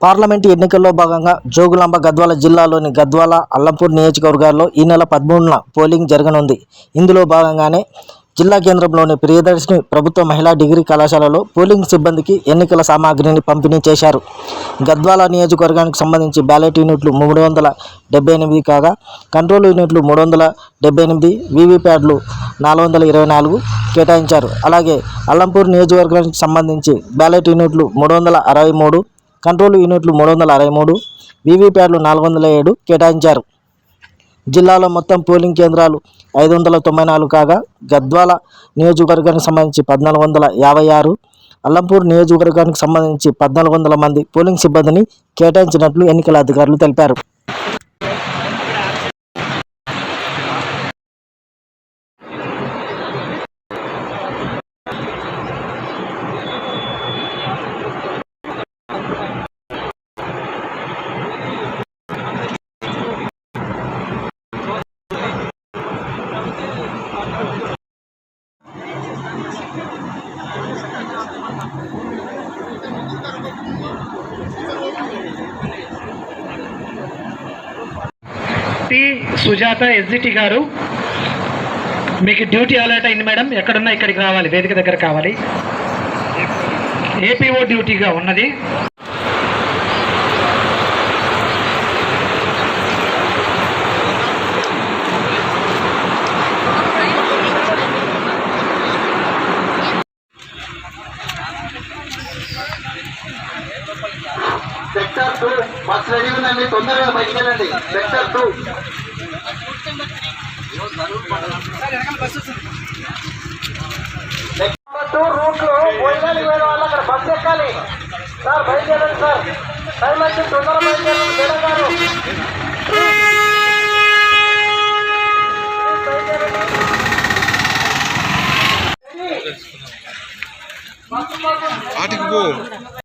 Parliament ఎన్నికల్లో భాగంగా జోగులాంబ గద్వాల జిల్లాలోని గద్వాల అల్లంపూర్ నియోజకవర్గాల్లో ఈ నెల పదమూడున పోలింగ్ జరగనుంది. ఇందులో భాగంగానే జిల్లా కేంద్రంలోని ప్రియదర్శిని ప్రభుత్వ మహిళా డిగ్రీ కళాశాలలో పోలింగ్ సిబ్బందికి ఎన్నికల సామాగ్రిని పంపిణీ చేశారు. గద్వాల నియోజకవర్గానికి సంబంధించి బ్యాలెట్ యూనిట్లు మూడు వందల డెబ్బై ఎనిమిది కాగా కంట్రోల్ యూనిట్లు మూడు వందల డెబ్బై ఎనిమిది వీవీప్యాడ్లు నాలుగు వందల ఇరవై నాలుగు కేటాయించారు. అలాగే అల్లంపూర్ నియోజకవర్గానికి సంబంధించి బ్యాలెట్ యూనిట్లు మూడు వందల అరవై మూడు కంట్రోల్ యూనిట్లు మూడు వందల అరవై మూడు వీవీప్యాట్లు నాలుగు వందల ఏడు కేటాయించారు. జిల్లాలో మొత్తం పోలింగ్ కేంద్రాలు ఐదు వందల తొంభై నాలుగు కాగా గద్వాల నియోజకవర్గానికి సంబంధించి పద్నాలుగు వందల యాభై ఆరు అల్లంపూర్ నియోజకవర్గానికి సంబంధించి పద్నాలుగు వందల మంది పోలింగ్ సిబ్బందిని కేటాయించినట్లు ఎన్నికల అధికారులు తెలిపారు. టి సుజాత ఎస్జిటి గారు మీకు డ్యూటీ అలర్ట్ అయింది మేడం. ఎక్కడున్నా ఇక్కడికి రావాలి వేదిక దగ్గర కావాలి. ఏపీఓ డ్యూటీగా ఉన్నది. సెక్టర్ టూ బస్ రెడీ ఉందండి తొందరగా బయటికి వెళ్ళండి. సెక్టర్ టూ టూ రూట్లో పోయినాలి వేరే వాళ్ళు అక్కడ బస్ ఎక్కాలి. సార్ బయలుదేరండి సార్. టైం వచ్చి తొందరగా బయలుదేరండి మేడం ఆటికి పో.